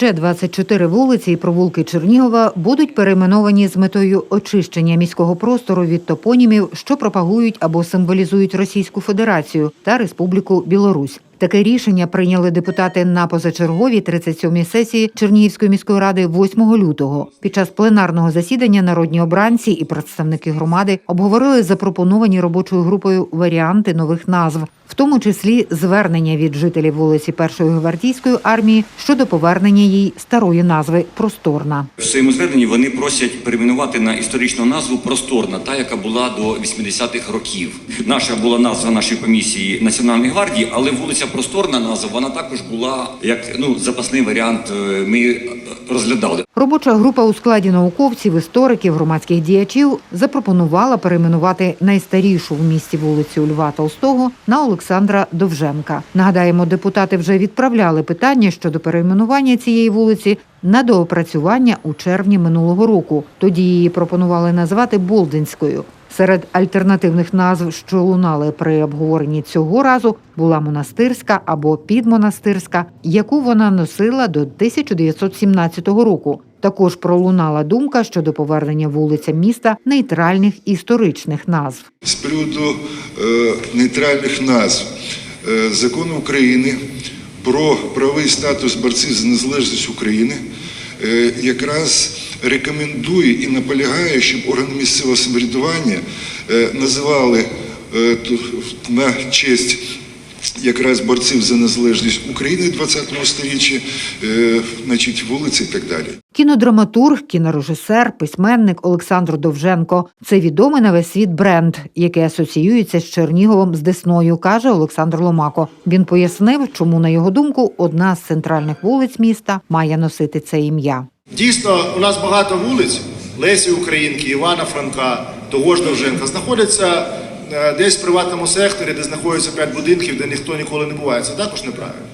Ще 24 вулиці і провулки Чернігова будуть перейменовані з метою очищення міського простору від топонімів, що пропагують або символізують Російську Федерацію та Республіку Білорусь. Таке рішення прийняли депутати на позачерговій 37-й сесії Чернігівської міської ради 8 лютого. Під час пленарного засідання народні обранці і представники громади обговорили запропоновані робочою групою варіанти нових назв, в тому числі звернення від жителів вулиці Першої гвардійської армії щодо повернення їй старої назви Просторна. В своєму зверненні вони просять перейменувати на історичну назву Просторна, та яка була до 80-х років. Наша була назва нашої комісії Національної гвардії, але вулиця Просторна назва вона також була як ну запасний варіант. е, Ми е, розглядали. Робоча група у складі науковців, істориків, громадських діячів запропонувала перейменувати найстарішу в місті вулицю Льва Толстого на Олександра Довженка. Нагадаємо, депутати вже відправляли питання щодо перейменування цієї вулиці на доопрацювання у червні минулого року. Тоді її пропонували назвати Болдинською. Серед альтернативних назв, що лунали при обговоренні цього разу, була монастирська або підмонастирська, яку вона носила до 1917 року. Також пролунала думка щодо повернення вулицям міста нейтральних історичних назв. З приводу е, нейтральних назв Е, закон України про правовий статус борців за незалежність України е, якраз рекомендує і наполягає, щоб органи місцевого самоврядування е, називали е, на честь якраз борців за незалежність України 20 сторіччя, е, значить, вулиці і так далі. Кінодраматург, кінорежисер, письменник Олександр Довженко це відомий на весь світ бренд, який асоціюється з Черніговом з Десною, каже Олександр Ломако. Він пояснив, чому на його думку одна з центральних вулиць міста має носити це ім'я. Дійсно, у нас багато вулиць Лесі Українки, Івана Франка, того ж Довженка знаходяться е, десь в приватному секторі, де знаходяться п'ять будинків, де ніхто ніколи не буває. Це також неправильно.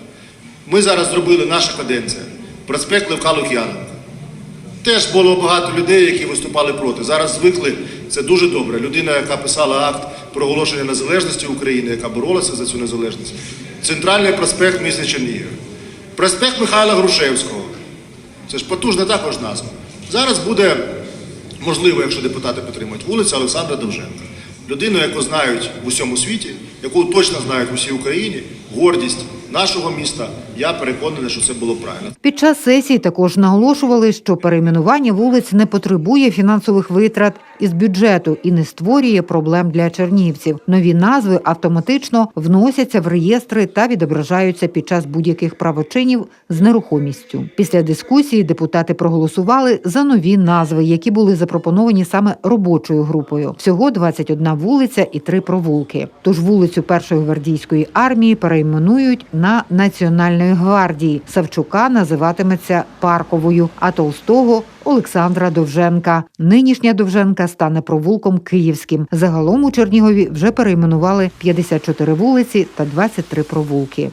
Ми зараз зробили наша каденція. Проспект Левка Лук'яненка. Теж було багато людей, які виступали проти. Зараз звикли, це дуже добре. Людина, яка писала акт проголошення незалежності України, яка боролася за цю незалежність. Центральний проспект міста Чернігів. Проспект Михайла Грушевського. Це ж потужна також назва. Зараз буде можливо, якщо депутати підтримують, вулиця Олександра Довженка. Людину, яку знають в усьому світі, яку точно знають в усій Україні, гордість нашого міста. Я переконаний, що це було правильно. Під час сесії також наголошували, що перейменування вулиць не потребує фінансових витрат із бюджету і не створює проблем для чернігівців. Нові назви автоматично вносяться в реєстри та відображаються під час будь-яких правочинів з нерухомістю. Після дискусії депутати проголосували за нові назви, які були запропоновані саме робочою групою. Всього 21 вулиця і три провулки. Тож вулицю Першої гвардійської армії перейменують на Національної гвардії. Савчука називатиметься Парковою, а Толстого Олександра Довженка. Нинішня Довженка стане провулком Київським. Загалом у Чернігові вже перейменували 54 вулиці та 23 провулки.